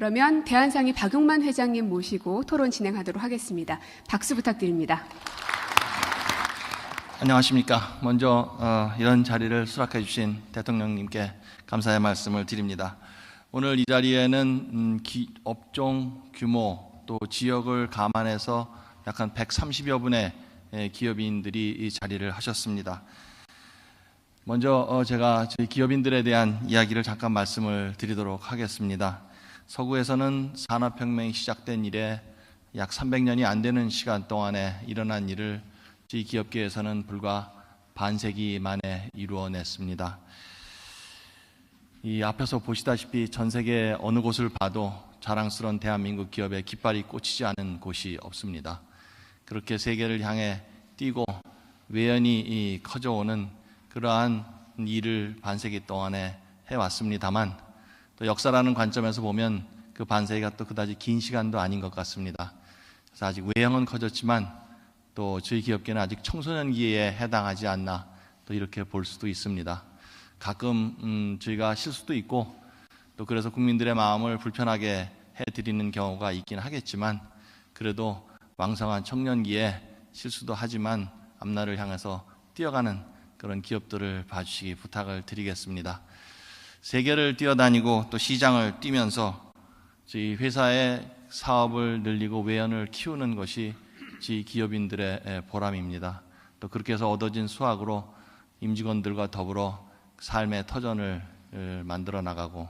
그러면 대한상의 박용만 회장님 모시고 토론 진행하도록 하겠습니다. 박수 부탁드립니다. 안녕하십니까. 먼저 어, 이런 자리를 수락해 주신 대통령님께 감사의 말씀을 드립니다. 오늘 이 자리에는 음, 기- 업종 규모 또 지역을 감안해서 약한 130여 분의 예, 기업인들이 이 자리를 하셨습니다. 먼저 어, 제가 저희 기업인들에 대한 이야기를 잠깐 말씀을 드리도록 하겠습니다. 서구에서는 산업혁명이 시작된 이래 약 300년이 안 되는 시간 동안에 일어난 일을 저희 기업계에서는 불과 반세기 만에 이루어냈습니다. 이 앞에서 보시다시피 전 세계 어느 곳을 봐도 자랑스러운 대한민국 기업의 깃발이 꽂히지 않은 곳이 없습니다. 그렇게 세계를 향해 뛰고 외연이 이 커져오는 그러한 일을 반세기 동안에 해왔습니다만 또 역사라는 관점에서 보면 그 반세기가 또 그다지 긴 시간도 아닌 것 같습니다. 그래서 아직 외형은 커졌지만 또 저희 기업계는 아직 청소년기에 해당하지 않나 또 이렇게 볼 수도 있습니다. 가끔 음, 저희가 실수도 있고 또 그래서 국민들의 마음을 불편하게 해드리는 경우가 있긴 하겠지만 그래도 왕성한 청년기에 실수도 하지만 앞날을 향해서 뛰어가는 그런 기업들을 봐주시기 부탁을 드리겠습니다. 세계를 뛰어다니고 또 시장을 뛰면서 저희 회사의 사업을 늘리고 외연을 키우는 것이 저희 기업인들의 보람입니다. 또 그렇게 해서 얻어진 수확으로 임직원들과 더불어 삶의 터전을 어, 만들어 나가고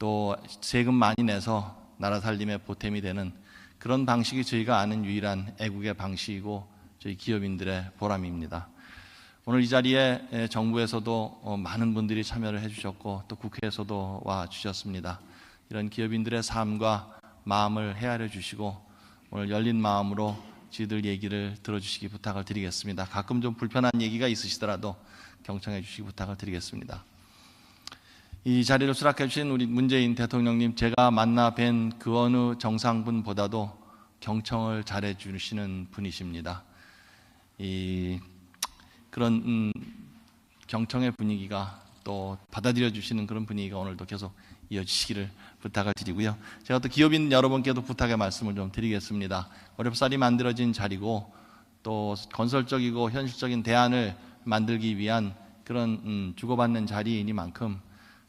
또 세금 많이 내서 나라 살림의 보탬이 되는 그런 방식이 저희가 아는 유일한 애국의 방식이고 저희 기업인들의 보람입니다. 오늘 이 자리에 에, 정부에서도 어, 많은 분들이 참여를 해주셨고 또 국회에서도 와 주셨습니다. 이런 기업인들의 삶과 마음을 헤아려 주시고 오늘 열린 마음으로 저희들 얘기를 들어주시기 부탁을 드리겠습니다. 가끔 좀 불편한 얘기가 있으시더라도 경청해 주시기 부탁을 드리겠습니다. 이 자리를 수락해 주신 우리 문재인 대통령님 제가 만나 뵌 그 어느 정상분보다도 경청을 잘해 주시는 분이십니다. 이 그런 음, 경청의 분위기가 또 받아들여 주시는 그런 분위기가 오늘도 계속 이어지시기를 부탁을 드리고요. 제가 또 기업인 여러분께도 부탁의 말씀을 좀 드리겠습니다. 어렵사리 만들어진 자리고 또 건설적이고 현실적인 대안을 만들기 위한 그런 음, 주고받는 자리이니만큼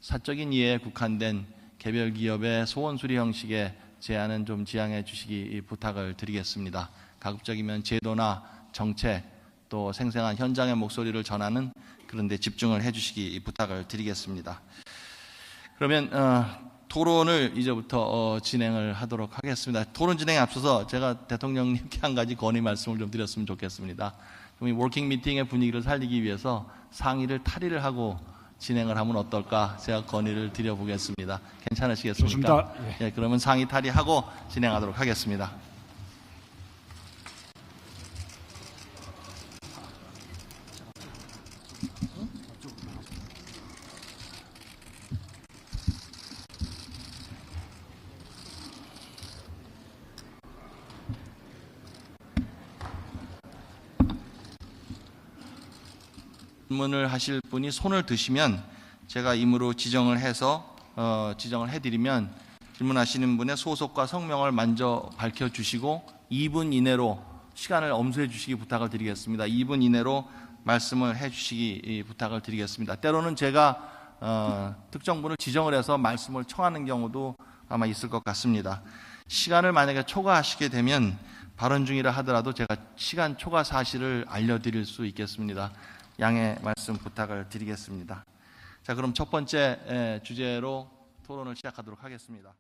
사적인 이해에 국한된 개별 기업의 소원 수리 형식의 제안은 좀 지양해 주시기 부탁을 드리겠습니다. 가급적이면 제도나 정책 또 생생한 현장의 목소리를 전하는 그런 데 집중을 해 주시기 부탁을 드리겠습니다. 그러면 어, 토론을 이제부터 어, 진행을 하도록 하겠습니다. 토론 진행에 앞서서 제가 대통령님께 한 가지 건의 말씀을 좀 드렸으면 좋겠습니다. 좀이 워킹 미팅의 분위기를 살리기 위해서 상의를 탈의를 하고 진행을 하면 어떨까 제가 건의를 드려보겠습니다. 괜찮으시겠습니까? 좋습니다. 예, 그러면 상의 탈의하고 진행하도록 하겠습니다. 질문을 하실 분이 손을 드시면 제가 임으로 지정을 해서 어, 지정을 해드리면 질문하시는 분의 소속과 성명을 먼저 밝혀주시고 2분 이내로 시간을 엄수해 주시기 부탁을 드리겠습니다. 2분 이내로 말씀을 해 주시기 부탁을 드리겠습니다. 때로는 제가 어, 특정 분을 지정을 해서 말씀을 청하는 경우도 아마 있을 것 같습니다. 시간을 만약에 초과하시게 되면 발언 중이라 하더라도 제가 시간 초과 사실을 알려드릴 수 있겠습니다. 양해 말씀 부탁을 드리겠습니다. 자, 그럼 첫 번째 에, 주제로 토론을 시작하도록 하겠습니다.